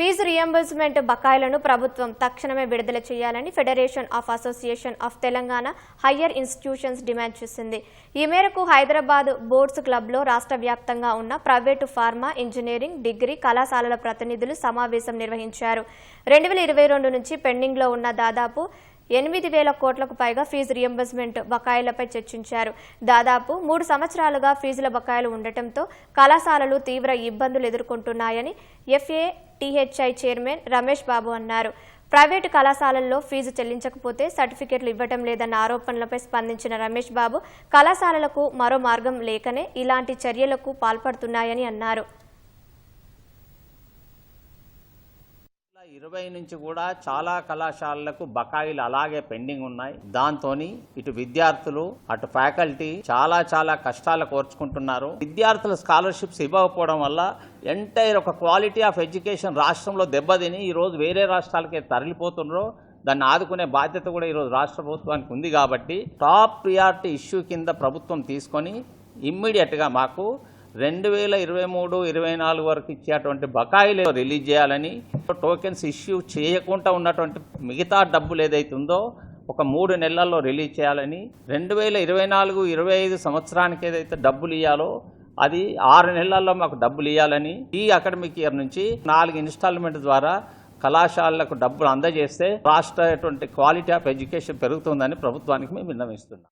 Fee reimbursement బకాయిలను ప్రభుత్వం తక్షణమే విడుదల చేయాలని federation of association of Telangana higher institutions demand చేసింది. ఈ మేరకు హైదరాబాద్ బోర్డ్స్ క్లబ్లో రాష్ట్ర వ్యాప్తంగా ఉన్న ప్రైవేటు ఫార్మా ఇంజనీరింగ్ డిగ్రీ కళాశాలల ప్రతినిధులు సమావేశం నిర్వహించారు. రెండు వేల ఇరవై రెండు నుంచి పెండింగ్లో ఉన్న దాదాపు ఎనిమిది వేల కోట్లకు పైగా ఫీజు రియంబర్స్మెంట్ బకాయిలపై చర్చించారు. దాదాపు మూడు సంవత్సరాలుగా ఫీజుల బకాయిలు ఉండటంతో కళాశాలలు తీవ్ర ఇబ్బందులు ఎదుర్కొంటున్నాయని ఎఫ్ఏటీహెచ్ఐ చైర్మన్ రమేష్ బాబు అన్నారు. ప్రైవేటు కళాశాలల్లో ఫీజు చెల్లించకపోతే సర్టిఫికెట్లు ఇవ్వటం లేదన్న ఆరోపణలపై స్పందించిన రమేష్ బాబు కళాశాలలకు మరో మార్గం లేకనే ఇలాంటి చర్యలకు పాల్పడుతున్నాయని అన్నారు. ఇరవై నుంచి కూడా చాలా కళాశాలలకు బకాయిలు అలాగే పెండింగ్ ఉన్నాయి. దాంతో ఇటు విద్యార్థులు అటు ఫ్యాకల్టీ చాలా చాలా కష్టాలు కోర్చుకుంటున్నారు. విద్యార్థుల స్కాలర్షిప్స్ ఇవ్వకపోవడం వల్ల ఎంటైర్ ఒక క్వాలిటీ ఆఫ్ ఎడ్యుకేషన్ రాష్ట్రంలో దెబ్బతిని ఈరోజు వేరే రాష్ట్రాలకే తరలిపోతున్నారు దాన్ని ఆదుకునే బాధ్యత కూడా ఈరోజు రాష్ట్ర ప్రభుత్వానికి ఉంది కాబట్టి టాప్ ప్రియారిటీ ఇష్యూ కింద ప్రభుత్వం తీసుకొని ఇమ్మీడియట్గా మాకు రెండు వేల ఇరవై మూడు ఇరవై నాలుగు వరకు ఇచ్చేటువంటి బకాయిలు రిలీజ్ చేయాలని టోకెన్స్ ఇష్యూ చేయకుండా ఉన్నటువంటి మిగతా డబ్బులు ఏదైతే ఉందో ఒక మూడు నెలల్లో రిలీజ్ చేయాలని రెండు వేల ఇరవై నాలుగు ఇరవై ఐదు సంవత్సరానికి ఏదైతే డబ్బులు ఇవ్వాలో అది ఆరు నెలల్లో మాకు డబ్బులు ఇవ్వాలని ఈ అకాడమిక్ ఇయర్ నుంచి నాలుగు ఇన్స్టాల్మెంట్ ద్వారా కళాశాలలకు డబ్బులు అందజేస్తే రాష్ట్ర క్వాలిటీ ఆఫ్ ఎడ్యుకేషన్ పెరుగుతుందని ప్రభుత్వానికి మేము విన్నవిస్తున్నాం.